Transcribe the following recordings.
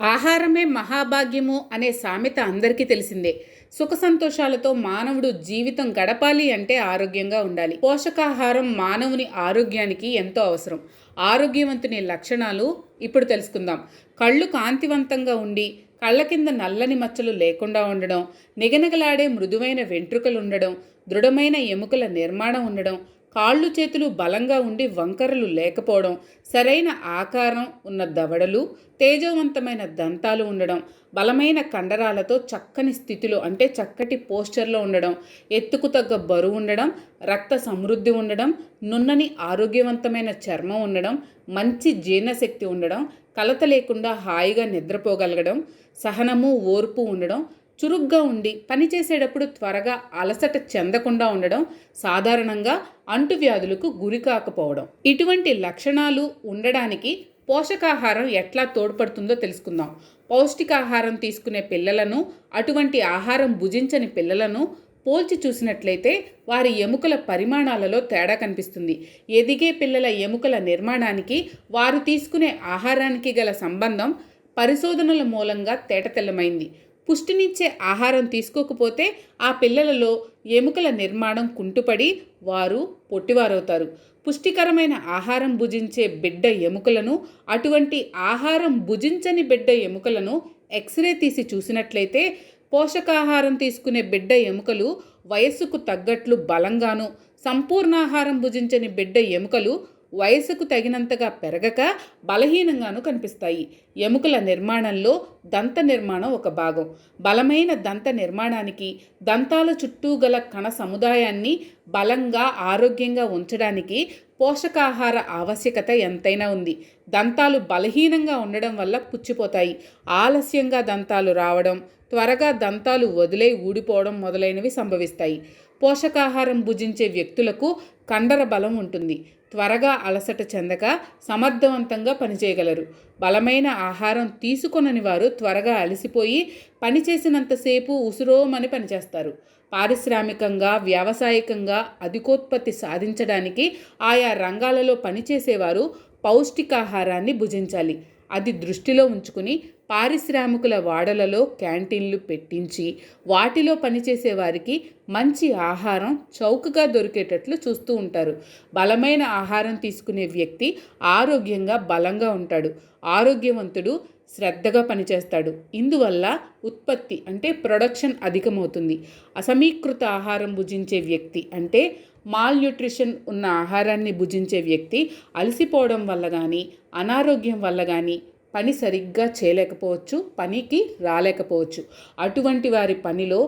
ఆహారమే మహాభాగ్యము అనే సామెత అందరికీ తెలిసిందే. సుఖ సంతోషాలతో మానవుడు జీవితం గడపాలి అంటే ఆరోగ్యంగా ఉండాలి. పోషకాహారం మానవుని ఆరోగ్యానికి ఎంతో అవసరం. ఆరోగ్యవంతుని లక్షణాలు ఇప్పుడు తెలుసుకుందాం. కళ్ళు కాంతివంతంగా ఉండి కళ్ళ కింద నల్లని మచ్చలు లేకుండా ఉండడం నిగనగలాడే మృదువైన వెంట్రుకలు ఉండడం దృఢమైన ఎముకల నిర్మాణం ఉండడం కాళ్ళు చేతులు బలంగా ఉండి వంకరలు లేకపోవడం సరైన ఆకారం ఉన్న దవడలు తేజవంతమైన దంతాలు ఉండడం బలమైన కండరాలతో చక్కని స్థితిలో అంటే చక్కటి పోస్చర్లో ఉండడం ఎత్తుకు తగ్గ బరువు ఉండడం రక్త సమృద్ధి ఉండడం నున్నని ఆరోగ్యవంతమైన చర్మం ఉండడం మంచి జీర్ణశక్తి ఉండడం కలత లేకుండా హాయిగా నిద్రపోగలగడం సహనము ఓర్పు ఉండడం చురుగ్గా ఉండి పనిచేసేటప్పుడు త్వరగా అలసట చెందకుండా ఉండడం సాధారణంగా అంటువ్యాధులకు గురి కాకపోవడం. ఇటువంటి లక్షణాలు ఉండడానికి పోషకాహారం ఎట్లా తోడ్పడుతుందో తెలుసుకుందాం. పౌష్టికాహారం తీసుకునే పిల్లలను అటువంటి ఆహారం భుజించని పిల్లలను పోల్చి చూసినట్లయితే వారి ఎముకల పరిమాణాలలో తేడా కనిపిస్తుంది. ఎదిగే పిల్లల ఎముకల నిర్మాణానికి వారు తీసుకునే ఆహారానికి గల సంబంధం పరిశోధనల మూలంగా తేటతెల్లమైంది. పుష్టినిచ్చే ఆహారం తీసుకోకపోతే ఆ పిల్లలలో ఎముకల నిర్మాణం కుంటుపడి వారు పొట్టివారవుతారు. పుష్టికరమైన ఆహారం భుజించే బిడ్డ ఎముకలను అటువంటి ఆహారం భుజించని బిడ్డ ఎముకలను ఎక్స్రే తీసి చూసినట్లయితే పోషకాహారం తీసుకునే బిడ్డ ఎముకలు వయస్సుకు తగ్గట్లు బలంగాను సంపూర్ణాహారం భుజించని బిడ్డ ఎముకలు వయసుకు తగినంతగా పెరగక బలహీనంగాను కనిపిస్తాయి. ఎముకల నిర్మాణంలో దంత నిర్మాణం ఒక భాగం. బలమైన దంత నిర్మాణానికి దంతాల చుట్టూ గల కణ సముదాయాన్ని బలంగా ఆరోగ్యంగా ఉంచడానికి పోషకాహార ఆవశ్యకత ఎంతైనా ఉంది. దంతాలు బలహీనంగా ఉండడం వల్ల పుచ్చిపోతాయి. ఆలస్యంగా దంతాలు రావడం త్వరగా దంతాలు వదిలే ఊడిపోవడం మొదలైనవి సంభవిస్తాయి. పోషకాహారం భుజించే వ్యక్తులకు కండర బలం ఉంటుంది. త్వరగా అలసట చెందక సమర్థవంతంగా పనిచేయగలరు. బలమైన ఆహారం తీసుకొనని వారు త్వరగా అలసిపోయి పనిచేసినంతసేపు ఉసురోమని పనిచేస్తారు. పారిశ్రామికంగా వ్యావసాయికంగా అధికోత్పత్తి సాధించడానికి ఆయా రంగాలలో పనిచేసేవారు పౌష్టికాహారాన్ని భుజించాలి. అది దృష్టిలో ఉంచుకుని పారిశ్రామికుల వాడలలో క్యాంటీన్లు పెట్టించి వాటిలో పనిచేసే వారికి మంచి ఆహారం చౌకగా దొరికేటట్లు చూస్తూ ఉంటారు. బలమైన ఆహారం తీసుకునే వ్యక్తి ఆరోగ్యంగా బలంగా ఉంటాడు. ఆరోగ్యవంతుడు శ్రద్ధగా పనిచేస్తాడు. ఇందువల్ల ఉత్పత్తి అంటే ప్రొడక్షన్ అధికమవుతుంది. అసమీకృత ఆహారం భుజించే వ్యక్తి అంటే మాల్ న్యూట్రిషన్ ఉన్న ఆహారాన్ని భుజించే వ్యక్తి అలసిపోవడం వల్ల కానీ అనారోగ్యం వల్ల కానీ పని సరిగ్గా చేయలేకపోవచ్చు పనికి రాలేకపోవచ్చు. అటువంటి వారి పనిలో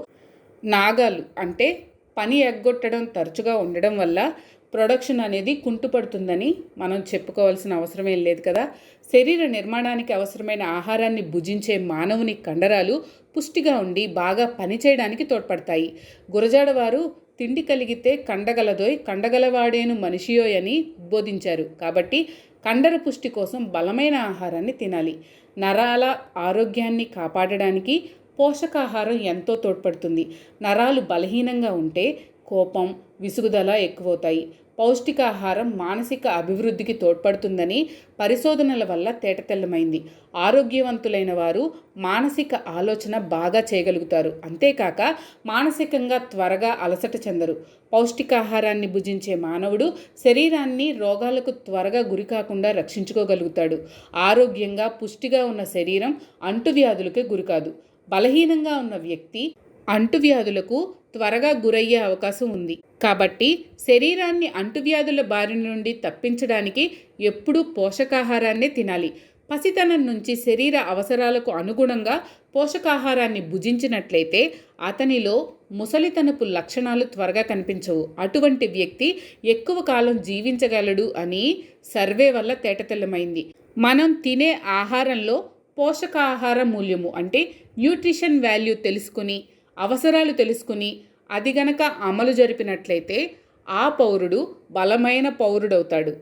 నాగాలు అంటే పని ఎగ్గొట్టడం తరచుగా ఉండడం వల్ల ప్రొడక్షన్ అనేది కుంటుపడుతుందని మనం చెప్పుకోవాల్సిన అవసరమేం లేదు కదా. శరీర నిర్మాణానికి అవసరమైన ఆహారాన్ని భుజించే మానవుని కండరాలు పుష్టిగా ఉండి బాగా పనిచేయడానికి తోడ్పడతాయి. గురజాడవారు తిండి కలిగితే కండగలదోయ్ కండగలవాడేను మనిషియోయ్ అని బోధించారు. కాబట్టి కండర పుష్టి కోసం బలమైన ఆహారాన్ని తినాలి. నరాల ఆరోగ్యాన్ని కాపాడడానికి పోషకాహారం ఎంతో తోడ్పడుతుంది. నరాలు బలహీనంగా ఉంటే కోపం విసుగుదల ఎక్కువవుతాయి. పౌష్టికాహారం మానసిక అభివృద్ధికి తోడ్పడుతుందని పరిశోధనల వల్ల తేటతెల్లమైంది. ఆరోగ్యవంతులైన వారు మానసిక ఆలోచన బాగా చేయగలుగుతారు. అంతేకాక మానసికంగా త్వరగా అలసట చెందరు. పౌష్టికాహారాన్ని భుజించే మానవుడు శరీరాన్ని రోగాలకు త్వరగా గురికాకుండా రక్షించుకోగలుగుతాడు. ఆరోగ్యంగా పుష్టిగా ఉన్న శరీరం అంటువ్యాధులకే గురికాదు. బలహీనంగా ఉన్న వ్యక్తి అంటువ్యాధులకు త్వరగా గురయ్యే అవకాశం ఉంది. కాబట్టి శరీరాన్ని అంటువ్యాధుల బారి నుండి తప్పించడానికి ఎప్పుడూ పోషకాహారాన్నే తినాలి. పసితనం నుంచి శరీర అవసరాలకు అనుగుణంగా పోషకాహారాన్ని భుజించినట్లయితే అతనిలో ముసలితనపు లక్షణాలు త్వరగా కనిపించవు. అటువంటి వ్యక్తి ఎక్కువ కాలం జీవించగలడు అని సర్వే వల్ల తేటతెల్లమైంది. మనం తినే ఆహారంలో పోషకాహార మూల్యము అంటే న్యూట్రిషన్ వాల్యూ తెలుసుకుని అవసరాలు తెలుసుకుని అది గనక అమలు జరిపినట్లయితే ఆ పౌరుడు బలమైన పౌరుడవుతాడు.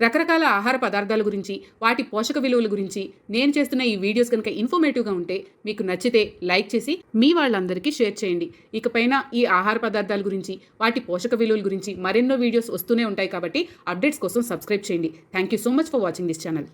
రకరకాల ఆహార పదార్థాల గురించి వాటి పోషక విలువల గురించి నేను చేస్తున్న ఈ వీడియోస్ కనుక ఇన్ఫర్మేటివ్గా ఉంటే మీకు నచ్చితే లైక్ చేసి మీ వాళ్ళందరికీ షేర్ చేయండి. ఇకపైన ఈ ఆహార పదార్థాల గురించి వాటి పోషక విలువల గురించి మరెన్నో వీడియోస్ వస్తూనే ఉంటాయి కాబట్టి అప్డేట్స్ కోసం సబ్స్క్రైబ్ చేయండి. Thank you so much for watching this channel